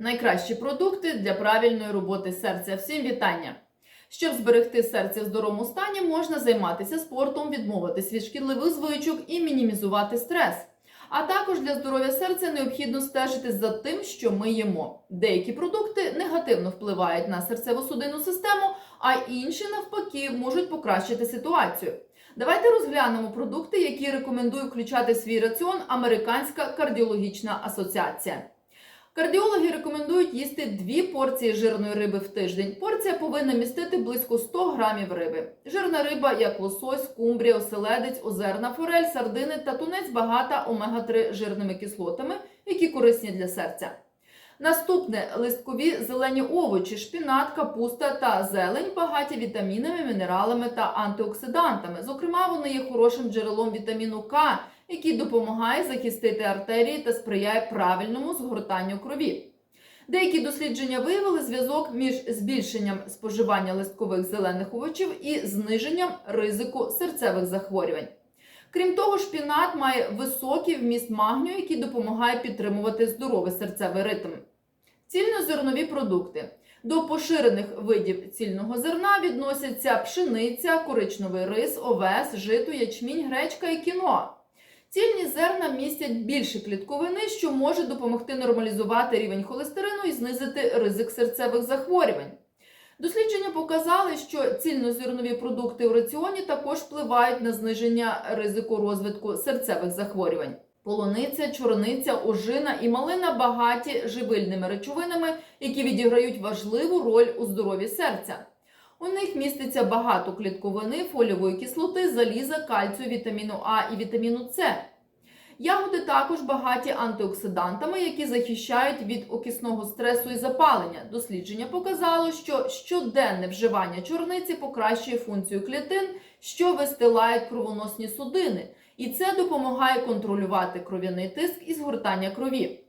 найкращі продукти для правильної роботи серця. Всім вітання! Щоб зберегти серце в здоровому стані, можна займатися спортом, відмовитись від шкідливих звичок і мінімізувати стрес. А також для здоров'я серця необхідно стежити за тим, що ми їмо. Деякі продукти негативно впливають на серцево-судинну систему, а інші, навпаки, можуть покращити ситуацію. Давайте розглянемо продукти, які рекомендує включати в свій раціон Американська кардіологічна асоціація. Кардіологи рекомендують їсти дві порції жирної риби в тиждень. Порція повинна містити близько 100 грамів риби. Жирна риба, як лосось, кумбрія, оселедець, озерна форель, сардини та тунець багата омега-3 жирними кислотами, які корисні для серця. Наступне листкові зелені овочі, шпінат, капуста та зелень багаті вітамінами, мінералами та антиоксидантами. Зокрема, вони є хорошим джерелом вітаміну К, який допомагає захистити артерії та сприяє правильному згортанню крові. Деякі дослідження виявили зв'язок між збільшенням споживання листкових зелених овочів і зниженням ризику серцевих захворювань. Крім того, шпінат має високий вміст магнію, який допомагає підтримувати здоровий серцевий ритм. Цільнозернові продукти. До поширених видів цільного зерна відносяться пшениця, коричневий рис, овес, жито, ячмінь, гречка і кіноа. Цільні зерна містять більше клітковини, що може допомогти нормалізувати рівень холестерину і знизити ризик серцевих захворювань. Дослідження показали, що цільнозернові продукти у раціоні також впливають на зниження ризику розвитку серцевих захворювань. Полуниця, чорниця, ожина і малина багаті живильними речовинами, які відіграють важливу роль у здоров'ї серця. У них міститься багато клітковини, фолієвої кислоти, заліза, кальцію, вітаміну А і вітаміну С. Ягоди також багаті антиоксидантами, які захищають від окисного стресу і запалення. Дослідження показало, що щоденне вживання чорниці покращує функцію клітин, що вистилають кровоносні судини, і це допомагає контролювати кров'яний тиск і згортання крові.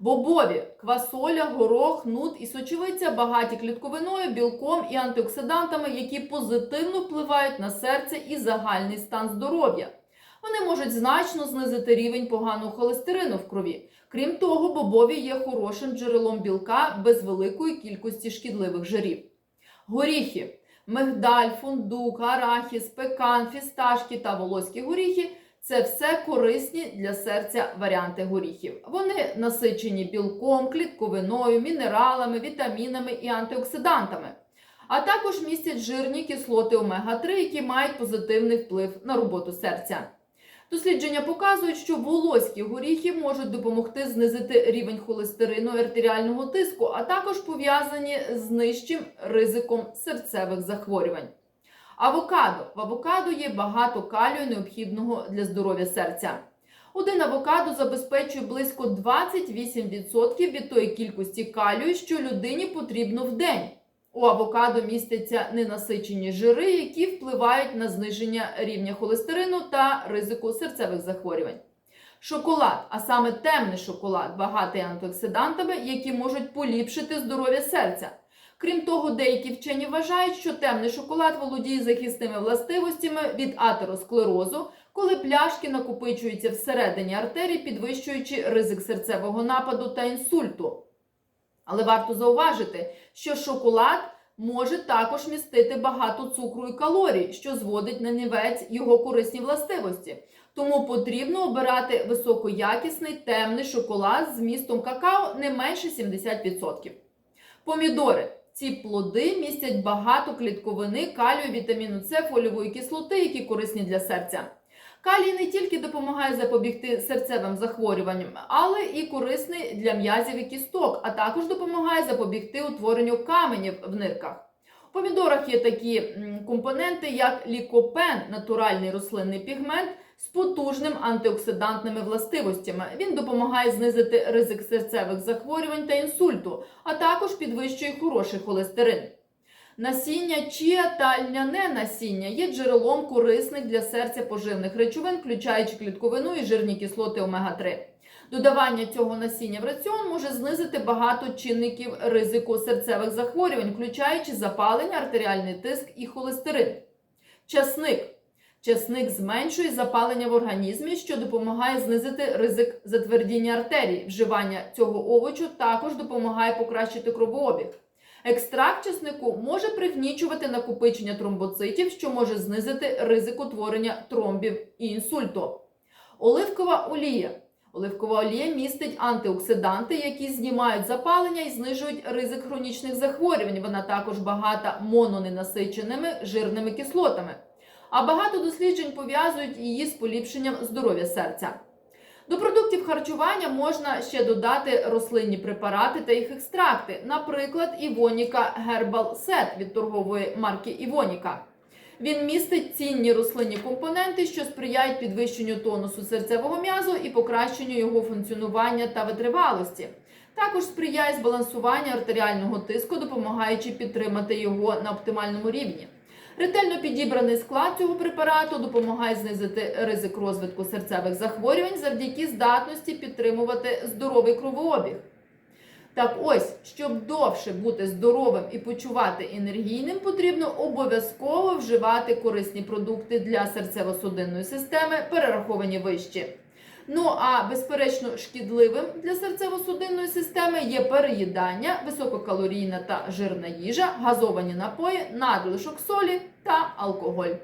Бобові, квасоля, горох, нут і сочевиця багаті клітковиною, білком і антиоксидантами, які позитивно впливають на серце і загальний стан здоров'я. Вони можуть значно знизити рівень поганого холестерину в крові. Крім того, бобові є хорошим джерелом білка без великої кількості шкідливих жирів. Горіхи, мигдаль, фундук, арахіс, пекан, фісташки та волоські горіхи це все корисні для серця варіанти горіхів. Вони насичені білком, клітковиною, мінералами, вітамінами і антиоксидантами. А також містять жирні кислоти омега-3, які мають позитивний вплив на роботу серця. Дослідження показують, що волоські горіхи можуть допомогти знизити рівень холестерину і артеріального тиску, а також пов'язані з нижчим ризиком серцевих захворювань. Авокадо. В авокадо є багато калію, необхідного для здоров'я серця. Один авокадо забезпечує близько 28% від тої кількості калію, що людині потрібно в день. У авокадо містяться ненасичені жири, які впливають на зниження рівня холестерину та ризику серцевих захворювань. Шоколад, а саме темний шоколад, багатий антиоксидантами, які можуть поліпшити здоров'я серця. Крім того, деякі вчені вважають, що темний шоколад володіє захисними властивостями від атеросклерозу, коли пляшки накопичуються всередині артерій, підвищуючи ризик серцевого нападу та інсульту. Але варто зауважити, що шоколад може також містити багато цукру і калорій, що зводить на нівець його корисні властивості. Тому потрібно обирати високоякісний темний шоколад з змістом какао не менше 70%. Помідори. Ці плоди містять багато клітковини, калію, вітаміну С, фольової кислоти, які корисні для серця. Калій не тільки допомагає запобігти серцевим захворюванням, але і корисний для м'язів і кісток, а також допомагає запобігти утворенню каменів в нирках. Помідорах є такі компоненти, як лікопен, натуральний рослинний пігмент з потужним антиоксидантними властивостями. Він допомагає знизити ризик серцевих захворювань та інсульту, а також підвищує хороший холестерин. Насіння чія та льняне насіння є джерелом корисних для серця поживних речовин, включаючи клітковину і жирні кислоти омега-3. Додавання цього насіння в раціон може знизити багато чинників ризику серцевих захворювань, включаючи запалення, артеріальний тиск і холестерин. Часник. Часник зменшує запалення в організмі, що допомагає знизити ризик затвердіння артерій. Вживання цього овочу також допомагає покращити кровообіг. Екстракт часнику може пригнічувати накопичення тромбоцитів, що може знизити ризик утворення тромбів і інсульту. Оливкова олія. Оливкова олія містить антиоксиданти, які знімають запалення і знижують ризик хронічних захворювань. Вона також багата мононенасиченими жирними кислотами. А багато досліджень пов'язують її з поліпшенням здоров'я серця. До продуктів харчування можна ще додати рослинні препарати та їх екстракти, наприклад, Івоніка Herbal Set від торгової марки Івоніка. Він містить цінні рослинні компоненти, що сприяють підвищенню тонусу серцевого м'язу і покращенню його функціонування та витривалості. Також сприяє збалансуванню артеріального тиску, допомагаючи підтримати його на оптимальному рівні. Ретельно підібраний склад цього препарату допомагає знизити ризик розвитку серцевих захворювань завдяки здатності підтримувати здоровий кровообіг. Так ось, щоб довше бути здоровим і почувати енергійним, потрібно обов'язково вживати корисні продукти для серцево-судинної системи, перераховані вище. Ну а безперечно, шкідливим для серцево-судинної системи є переїдання, висококалорійна та жирна їжа, газовані напої, надлишок солі та алкоголь.